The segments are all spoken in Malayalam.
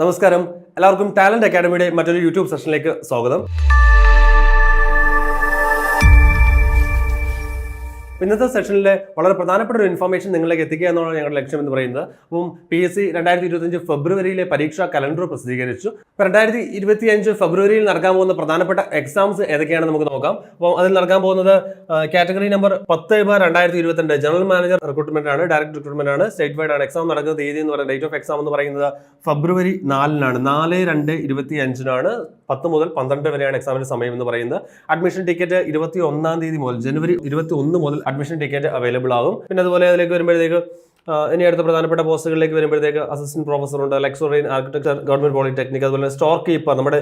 നമസ്കാരം. എല്ലാവർക്കും ടാലന്റ് അക്കാഡമിയുടെ മറ്റൊരു യൂട്യൂബ് സെഷനിലേക്ക് സ്വാഗതം. ഇന്നത്തെ സെഷനിലെ വളരെ പ്രധാനപ്പെട്ട ഒരു ഇൻഫർമേഷൻ നിങ്ങളിലേക്ക് എത്തിക്കുക എന്നുള്ളതാണ് ഞങ്ങളുടെ ലക്ഷ്യം എന്ന് പറയുന്നത്. അപ്പം പി എസ് സി രണ്ടായിരത്തി ഇരുപത്തിയഞ്ച് ഫെബ്രുവരിയിലെ പരീക്ഷാ കലണ്ടർ പ്രസിദ്ധീകരിച്ചു. അപ്പോൾ രണ്ടായിരത്തി ഇരുപത്തിയഞ്ച് ഫെബ്രുവരിയിൽ നടക്കാൻ പോകുന്ന പ്രധാനപ്പെട്ട എക്സാംസ് ഏതൊക്കെയാണെന്ന് നമുക്ക് നോക്കാം. അപ്പോൾ അതിൽ നടക്കാൻ പോകുന്നത് കാറ്റഗറി നമ്പർ പത്ത് ബാർ രണ്ടായിരത്തി ഇരുപത്തിരണ്ട് ജനറൽ മാനേജർ റിക്രൂട്ട്മെന്റ് ആണ് ഡയറക്ട് റിക്രൂട്ട്മെന്റ് ആണ്. സ്റ്റേറ്റ് വൈഡ് ആണ്. എക്സാം നടക്കുന്ന തീയതി എന്ന് പറയുന്നത് ഡേറ്റ് ഓഫ് എക്സാം എന്ന് പറയുന്നത് ഫെബ്രുവരി നാലിനാണ്. നാല് രണ്ട് ഇരുപത്തി അഞ്ചിനാണ് പത്ത് മുതൽ പന്ത്രണ്ട് വരെയാണ് എക്സാമിന്റെ സമയം എന്ന് പറയുന്നത്. അഡ്മിഷൻ ടിക്കറ്റ് ഇരുപത്തി ഒന്നാം തീയതി മുതൽ ജനുവരി ഇരുപത്തി ഒന്ന് മുതൽ അഡ്മിഷൻ ടിക്കറ്റ് അവൈലബിൾ ആകും. പിന്നെ അതുപോലെ അതിലേക്ക് വരുമ്പോഴത്തേക്ക് ഇനി അടുത്ത പ്രധാനപ്പെട്ട പോസ്റ്റുകളിലേക്ക് വരുമ്പോഴത്തേക്ക് അസിസ്റ്റന്റ് പ്രൊഫസർ ഉണ്ട് lecturer in architecture government polytechnic അതുപോലെ സ്റ്റോർ കീപ്പർ നമ്മുടെ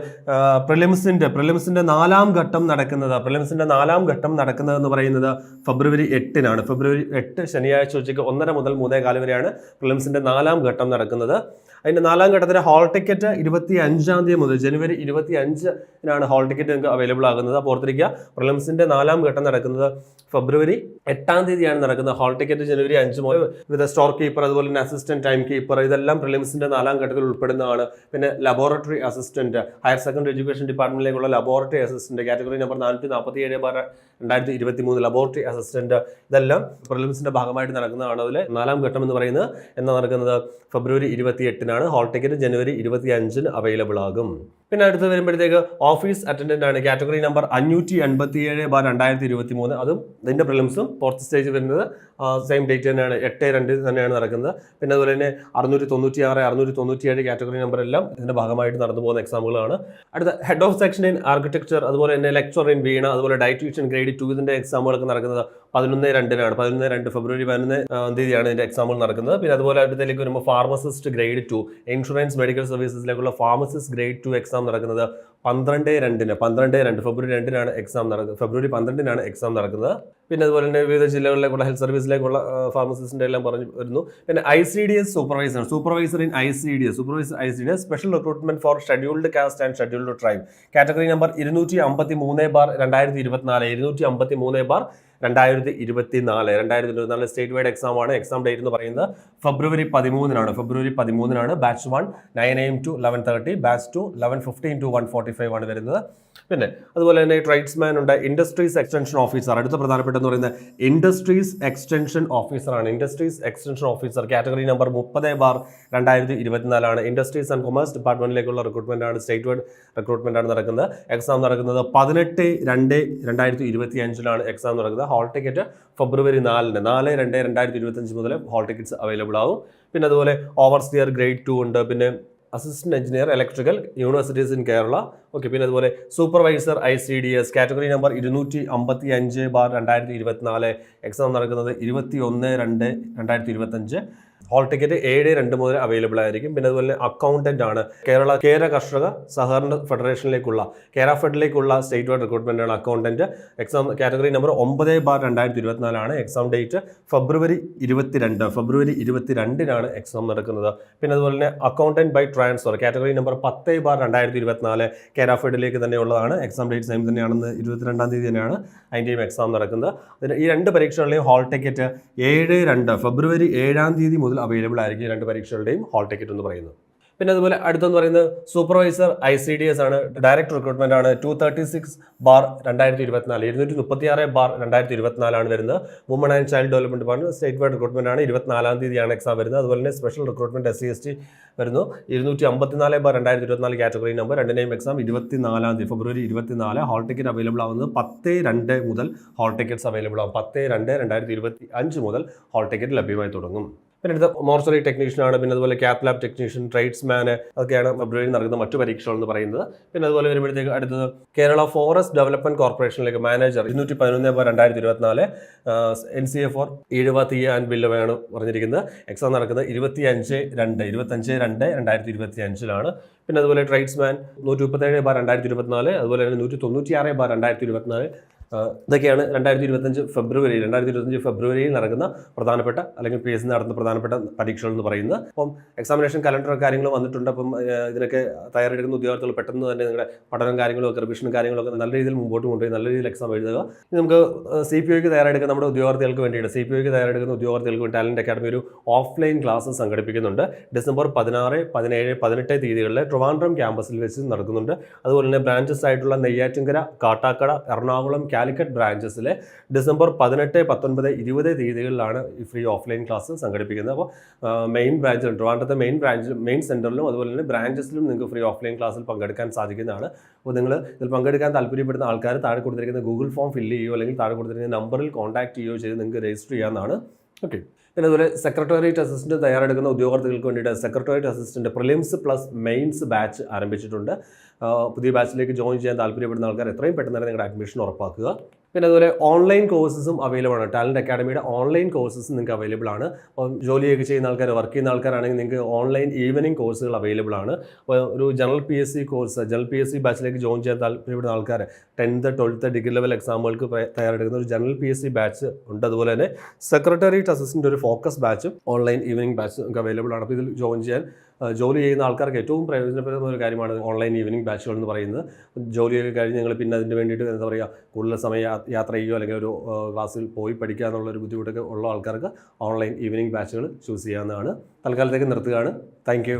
പ്രിലിംസിന്റെ പ്രിലിംസിന്റെ നാലാം ഘട്ടം നടക്കുന്നത് പ്രിലിംസിന്റെ നാലാം ഘട്ടം നടക്കുന്നത് എന്ന് പറയുന്നത് ഫെബ്രുവരി എട്ടിനാണ്. ഫെബ്രുവരി എട്ട് ശനിയാഴ്ച ഉച്ചയ്ക്ക് ഒന്നര മുതൽ മൂന്നേ കാൽ വരെയാണ് പ്രിലിംസിന്റെ നാലാം ഘട്ടം നടക്കുന്നത്. അതിന്റെ നാലാം ഘട്ടത്തിലെ ഹാൾ ടിക്കറ്റ് ഇരുപത്തി അഞ്ചാം തീയതി മുതൽ ജനുവരി ഇരുപത്തി അഞ്ചിനാണ് ഹാൾ ടിക്കറ്റ് നിങ്ങൾക്ക് അവൈലബിൾ ആകുന്നത്. അപ്പോൾ ഓർത്തിരിക്കുക പ്രിലിംസിന്റെ നാലാം ഘട്ടം നടക്കുന്നത് ഫെബ്രുവരി എട്ടാം തീയതിയാണ് നടക്കുന്നത് ഹാൾ ടിക്കറ്റ് ജനുവരി അഞ്ച് മുതൽ വിത്ത് സ്റ്റോർ കീപ്പർ അതുപോലെ തന്നെ അസിസ്റ്റന്റ് ടൈം കീപ്പർ ഇതെല്ലാം പ്രിലിംസിന്റെ നാലാം ഘട്ടത്തിൽ ഉൾപ്പെടുന്നതാണ്. പിന്നെ laboratory assistant higher secondary education ഡിപ്പാർട്ട്മെന്റിലേക്കുള്ള laboratory assistant category number നാനൂറ്റി നാൽപ്പത്തി ഏഴ് ബാർ രണ്ടായിരത്തി ഇരുപത്തി മൂന്ന് ലബോറട്ടറി അസിസ്റ്റന്റ് ഇതെല്ലാം പ്രിലിംസിന്റെ ഭാഗമായിട്ട് നടക്കുന്നതാണ്. അതിൽ നാലാം ഘട്ടം എന്ന് പറയുന്നത് എന്നാ നടക്കുന്നത്? ഫെബ്രുവരി ഇരുപത്തി എട്ടിനാണ് ഹാൾ ടിക്കറ്റ് ജനുവരി ഇരുപത്തി അഞ്ചിന് അവൈലബിൾ ആകും. പിന്നെ അടുത്ത് വരുമ്പോഴത്തേക്ക് ഓഫീസ് അറ്റൻഡന്റ് ആണ്. കാറ്റഗറി നമ്പർ അഞ്ഞൂറ്റി എൺപത്തി ഏഴ് ബാർ രണ്ടായിരത്തി ഇരുപത്തി മൂന്ന് അതും ഇതിന്റെ പ്രിലിംസും ഫോർത്ത് സ്റ്റേജ് വരുന്നത് സെയിം ഡേറ്റ് തന്നെയാണ്. എട്ട് രണ്ട് തന്നെയാണ് നടക്കുന്നത്. പിന്നെ അതുപോലെ തന്നെ അറുന്നൂറ്റി തൊണ്ണൂറ്റി ആറ് അറുന്നൂറ്റി തൊണ്ണൂറ്റി ഏഴ് കാറ്റഗറി നമ്പർ എല്ലാം ഇതിന്റെ ഭാഗമായിട്ട് നടന്നു പോകുന്ന എക്സാമുകളാണ് അടുത്ത head of section in architecture അതുപോലെ തന്നെ ലെക്ചർ ഇൻ വീണ അതുപോലെ ഡയറ്റീഷ്യൻ ഗ്രേഡ് ടു ഇതിന്റെ എക്സാമുകളൊക്കെ നടക്കുന്നത് പതിനൊന്ന് രണ്ടിനാണ്. പതിനൊന്ന് രണ്ട് ഫെബ്രുവരി പതിനൊന്ന് തീയതിയാണ് ഇതിന്റെ എക്സാമുകൾ നടക്കുന്നത്. പിന്നെ അതുപോലെ അടുത്തേക്ക് വരുമ്പോൾ pharmacist grade two insurance medical സർവീസസിലേക്കുള്ള pharmacist grade two exam നടക്കുന്നത് പന്ത്രണ്ട് രണ്ടിന് പന്ത്രണ്ട് രണ്ട് ഫെബ്രുവരി രണ്ടിനാണ് എക്സാം നടക്കുന്നത് ഫെബ്രുവരി പന്ത്രണ്ടിനാണ് എക്സാം നടക്കുന്നത്. പിന്നെ അതുപോലെ തന്നെ വിവിധ ജില്ലകളിലേക്കുള്ള ഹെൽത്ത് സർവീസിലേക്കുള്ള ഫാർമസിസ്റ്റിന്റെ എല്ലാം പറഞ്ഞു വരുന്നു. പിന്നെ I C D S supervisor supervisor in I C D S supervisor I C D S special recruitment for scheduled caste and scheduled tribe category number ഇരുന്നൂറ്റി അമ്പത്തി മൂന്ന് ബാർ രണ്ടായിരത്തി ഇരുപത്തിനാല് ഇരുന്നൂറ്റി അമ്പത്തി മൂന്ന് ബാർ രണ്ടായിരത്തി ഇരുപത്തി നാല് രണ്ടായിരത്തി ഇരുപത്തിനാല് സ്റ്റേറ്റ് വൈഡ് എക്സാം ആണ്. എക്സാം ഡേറ്റ് എന്ന് പറയുന്നത് ഫെബ്രുവരി പതിമൂന്നിനാണ്. February പതിമൂന്നിനാണ് batch one nine A M to eleven thirty batch two eleven fifteen to one forty five ആണ് വരുന്നത്. പിന്നെ അതുപോലെ തന്നെ ട്രേഡ്സ്മാൻ ഉണ്ട് ഇൻഡസ്ട്രീസ് എക്സ്റ്റൻഷൻ ഓഫീസർ അടുത്ത പ്രധാനപ്പെട്ട എന്ന് പറയുന്നത് ഇൻഡസ്ട്രീസ് എക്സ്റ്റൻഷൻ ഓഫീസറാണ് industries extension officer category number മുപ്പത് ബാർ രണ്ടായിരത്തി ഇരുപത്തിനാലാണ് ഇൻഡസ്ട്രീസ് ആൻഡ് കൊമേഴ്സ് ഡിപ്പാർട്ട്മെന്റിലേക്കുള്ള റിക്രൂട്ട്മെന്റ് ആണ്. സ്റ്റേറ്റ് വൈഡ് റിക്രൂട്ട്മെന്റ് ആണ് നടക്കുന്നത്. എക്സാം നടക്കുന്നത് പതിനെട്ട് രണ്ട് രണ്ടായിരത്തി ഇരുപത്തി അഞ്ചിലാണ് എക്സാം നടക്കുന്നത്. ഹാൾ ടിക്കറ്റ് ഫെബ്രുവരി നാലിന് നാല് രണ്ട് രണ്ടായിരത്തി ഇരുപത്തി അഞ്ച് മുതൽ ഹോൾ ടിക്കറ്റ്സ് അവൈലബിൾ ആകും പിന്നെ അതുപോലെ ഓവർസിയർ ഗ്രേഡ് ടു ഉണ്ട് പിന്നെ assistant engineer electrical universities in Kerala okay പിന്നെ അതുപോലെ supervisor I C D S category number ഇരുന്നൂറ്റി അമ്പത്തി അഞ്ച് ബാർ രണ്ടായിരത്തി ഇരുപത്തിനാല് എക്സാം നടക്കുന്നത് ഇരുപത്തി ഒന്ന് രണ്ട് രണ്ടായിരത്തി ഇരുപത്തഞ്ച് ഹാൾ ടിക്കറ്റ് ഏഴ് രണ്ട് മുതൽ അവൈലബിൾ ആയിരിക്കും. പിന്നെ അതുപോലെ അക്കൗണ്ടന്റ് ആണ്. കേരള കേര കർഷക സഹകരണ ഫെഡറേഷനിലേക്കുള്ള കേര ഫെഡിലേക്കുള്ള സ്റ്റേറ്റ് വൈഡ് റിക്രൂട്ട്മെന്റ് ആണ് അക്കൗണ്ടന്റ് എക്സാം കാറ്റഗറി നമ്പർ ഒമ്പത് ബാർ രണ്ടായിരത്തി ഇരുപത്തിനാലാണ് എക്സാം ഡേറ്റ് ഫെബ്രുവരി ഇരുപത്തിരണ്ട്. ഫെബ്രുവരി ഇരുപത്തിരണ്ടിനാണ് എക്സാം നടക്കുന്നത്. പിന്നെ അതുപോലെ തന്നെ accountant by transfer category number പത്ത് ബാർ രണ്ടായിരത്തി ഇരുപത്തിനാല് കേര ഫെഡിലേക്ക് തന്നെയുള്ളതാണ് എക്സാം ഡേറ്റ് സെയിം തന്നെയാണെന്ന് ഇരുപത്തിരണ്ടാം തീയതി തന്നെയാണ് അതിന്റെയും എക്സാം നടക്കുന്നത്. ഈ രണ്ട് പരീക്ഷകളിലെയും ഹോൾ ടിക്കറ്റ് ഏഴ് രണ്ട് ഫെബ്രുവരി ഏഴാം തീയതി മുതൽ അവൈലബിൾ ആയിരിക്കും രണ്ട് പരീക്ഷകളുടെയും ഹാൾ ടിക്കറ്റ് എന്ന് പറയുന്നത്. പിന്നെ അതുപോലെ അടുത്തെന്ന് പറയുന്നത് supervisor I C D S ആണ്. ഡയറക്ട് റിക്രൂട്ട്മെന്റ് ആണ്. ടു തേർട്ടി സിക്സ് ബാർ രണ്ടായിരത്തി ഇരുപത്തിനാല് ഇരുന്നൂറ്റി മുപ്പത്തി ആറ് ബാർ രണ്ടായിരത്തി ഇരുപത്തിനാലാണ് വരുന്നത്. Woman and child development department state wide recruitment ആണ്. ഇരുപത്തിനാലാം തീയതിയാണ് എക്സാം വരുന്നത്. അതുപോലെ തന്നെ special recruitment S C S T വരുന്നു. ഇരുന്നൂറ്റി അമ്പത്തിനാല് ബാർ രണ്ടായിരത്തി ഇരുപത്തിനാല് കാറ്റഗറി നമ്പർ രണ്ടിനെയും എക്സാം ഇരുപത്തിനാലാം തീയതി ഫെബ്രുവരി ഇരുപത്തിനാല്. ഹാൾ ടിക്കറ്റ് അവൈലബിൾ ആവുന്നത് പത്ത് രണ്ട് മുതൽ ഹാൾ ടിക്കറ്റ്സ് അവൈലബിൾ ആവും. പത്ത് രണ്ട് രണ്ടായിരത്തി ഇരുപത്തി അഞ്ച് മുതൽ ഹാൾ ടിക്കറ്റ് ലഭ്യമായി തുടങ്ങും. പിന്നെ അടുത്ത മോർച്ചറി ടെക്നീഷ്യനാണ് പിന്നെ അതുപോലെ ക്യാപ് ലാബ് ടെക്നീഷ്യൻ ട്രേഡ്സ്മാൻ അതൊക്കെയാണ് ഫെബ്രുവരി നടക്കുന്ന മറ്റു പരീക്ഷകൾ എന്ന് പറയുന്നത്. പിന്നെ അതുപോലെ വരുമ്പോഴത്തേക്ക് അടുത്തത് കേരള ഫോറസ്റ്റ് ഡെവലപ്മെന്റ് കോർപ്പറേഷനിലേക്ക് മാനേജർ ഇരുന്നൂറ്റി പതിനൊന്ന് രണ്ടായിരത്തി ഇരുപത്തിനാല് N C F or Ezhava Thiyya and ബില്ലുമാണ് പറഞ്ഞിരിക്കുന്നത്. എക്സാം നടക്കുന്നത് ഇരുപത്തി അഞ്ച് രണ്ട് ഇരുപത്തഞ്ച് രണ്ട് രണ്ടായിരത്തി ഇരുപത്തി അഞ്ചിലാണ് പിന്നെ അതുപോലെ ട്രേഡ്സ്മാൻ നൂറ്റി മുപ്പത്തേഴ് ബാർ രണ്ടായിരത്തി ഇരുപത്തിനാല് അതുപോലെ തന്നെ നൂറ്റി തൊണ്ണൂറ്റി ആറ് ബാർ രണ്ടായിരത്തി ഇരുപത്തിനാല് ഇതൊക്കെയാണ് രണ്ടായിരത്തി ഇരുപത്തഞ്ച് ഫെബ്രുവരി രണ്ടായിരത്തി ഇരുപത്തഞ്ച് ഫെബ്രുവരിയിൽ നടക്കുന്ന പ്രധാനപ്പെട്ട അല്ലെങ്കിൽ പി എസ് നടത്തുന്ന പ്രധാനപ്പെട്ട പരീക്ഷകൾ എന്ന് പറയുന്നത്. അപ്പം എക്സാമിനേഷൻ കലണ്ടർ കാര്യങ്ങൾ വന്നിട്ടുണ്ട്. അപ്പം ഇതിനൊക്കെ തയ്യാറെടുക്കുന്ന ഉദ്യോഗാർത്ഥികൾ പെട്ടെന്ന് തന്നെ നിങ്ങളുടെ പഠനം കാര്യങ്ങളും ഒക്കെ റിവിഷനും കാര്യങ്ങളൊക്കെ നല്ല രീതിയിൽ മുമ്പോട്ട് കൊണ്ടുപോയി നല്ല രീതിയിൽ എക്സാം എഴുതുക. നമുക്ക് സി പി ഒക്ക് തയ്യാറെടുക്കുന്ന നമ്മുടെ ഉദ്യോഗാർത്ഥികൾക്ക് വേണ്ടിയിട്ട് സി പി ഒക്ക് തയ്യാറെടുക്കുന്ന ഉദ്യോഗാർത്ഥികൾക്ക് വേണ്ടി ടാലന്റ് അക്കാഡമി ഒരു ഓഫ്ലൈൻ ക്ലാസ് സംഘടിപ്പിക്കുന്നുണ്ട്. ഡിസംബർ പതിനാറ് പതിനേഴ് പതിനെട്ട് തീയതികളിൽ ട്രിവാൻഡ്രം ക്യാമ്പസിൽ വെച്ച് നടക്കുന്നുണ്ട്. അതുപോലെ തന്നെ ബ്രാഞ്ചസ് ആയിട്ടുള്ള നെയ്യാറ്റിൻകര കാട്ടാക്കട എറണാകുളം കാലിക്കറ്റ് ബ്രാഞ്ചസിലെ ഡിസംബർ പതിനെട്ട് പത്തൊൻപത് ഇരുപത് തീയതികളിലാണ് ഈ ഫ്രീ ഓഫ്ലൈൻ ക്ലാസ് സംഘടിപ്പിക്കുന്നത്. അപ്പോൾ മെയിൻ ബ്രാഞ്ചിൽ ട്രിവാൻഡ്രത്തെ മെയിൻ ബ്രാഞ്ച് മെയിൻ സെന്ററിലും അതുപോലെ തന്നെ ബ്രാഞ്ചസിലും നിങ്ങൾക്ക് ഫ്രീ ഓഫ്ലൈൻ ക്ലാസ്സിൽ പങ്കെടുക്കാൻ സാധിക്കുന്നതാണ്. അപ്പോൾ നിങ്ങൾ ഇതിൽ പങ്കെടുക്കാൻ താല്പര്യപ്പെടുന്ന ആൾക്കാർ താഴെ കൊടുത്തിരിക്കുന്ന ഗൂഗിൾ ഫോം ഫില്ല് ചെയ്യുകയോ അല്ലെങ്കിൽ താഴെ കൊടുത്തിരിക്കുന്ന നമ്പറിൽ കോൺടാക്ട് ചെയ്യുകയോ ചെയ്ത് നിങ്ങൾക്ക് രജിസ്റ്റർ ചെയ്യാവുന്നതാണ്. ഓക്കെ പിന്നെ അതുപോലെ സെക്രട്ടേറിയറ്റ് അസിസ്റ്റന്റ് തയ്യാറെടുക്കുന്ന ഉദ്യോഗാർത്ഥികൾക്ക് വേണ്ടിയിട്ട് secretariat assistant prelims plus mains batch ആരംഭിച്ചിട്ടുണ്ട്. പുതിയ ബാച്ചിലേക്ക് ജോയിൻ ചെയ്യാൻ താല്പര്യപ്പെടുന്ന ആൾക്കാർ എത്രയും പെട്ടെന്ന് തന്നെ നിങ്ങളുടെ അഡ്മിഷൻ ഉറപ്പാക്കുക. പിന്നെ അതുപോലെ ഓൺലൈൻ കോഴ്സസും അവൈലബിൾ ആണ്. ടാലന്റ് അക്കാഡമിയുടെ ഓൺലൈൻ കോഴ്സസ് നിങ്ങൾക്ക് അവൈലബിൾ ആണ്. അപ്പോൾ ജോലിയൊക്കെ ചെയ്യുന്ന ആൾക്കാർ വർക്ക് ചെയ്യുന്ന ആൾക്കാരാണെങ്കിൽ നിങ്ങൾക്ക് ഓൺലൈൻ ഈവനിങ് കോഴ്സുകൾ അവൈലബിൾ ആണ്. ഒരു general P S C course general P S C ബാച്ചിലേക്ക് join ചെയ്യാൻ താല്പര്യപ്പെടുന്ന ആൾക്കാർ ടെൻത്ത് ട്വൽത്ത് ഡിഗ്രി ലെവൽ എക്സാമുകൾക്ക് തയ്യാറെടുക്കുന്ന ഒരു general P S C batch ഉണ്ട്. അതുപോലെ തന്നെ സെക്രട്ടേറിയറ്റ് അസിസ്റ്റന്റ് ഒരു ഫോക്കസ് ബാച്ചും ഓൺലൈൻ ഈവനിങ് ബാച്ച് നിങ്ങൾക്ക് അവൈലബിൾ ആണ്. അപ്പോൾ ഇതിൽ ജോയിൻ ചെയ്യാൻ ജോലി ചെയ്യുന്ന ആൾക്കാർക്ക് ഏറ്റവും പ്രയോജനപ്രദമായ ഒരു കാര്യമാണ് ഓൺലൈൻ ഈവനിങ് ബാച്ചുകൾ എന്ന് പറയുന്നത്. ജോലിയൊക്കെ കഴിഞ്ഞ് ഞങ്ങൾ പിന്നെ അതിന് വേണ്ടിയിട്ട് എന്താ പറയുക കൂടുതൽ സമയം യാത്ര ചെയ്യുകയോ അല്ലെങ്കിൽ ഒരു ക്ലാസ്സിൽ പോയി പഠിക്കുക എന്നുള്ളൊരു ബുദ്ധിമുട്ടൊക്കെ ഉള്ള ആൾക്കാർക്ക് ഓൺലൈൻ ഈവനിങ് ബാച്ചുകൾ ചൂസ് ചെയ്യാവുന്നതാണ്. തൽക്കാലത്തേക്ക് നിർത്തുകയാണ്. താങ്ക്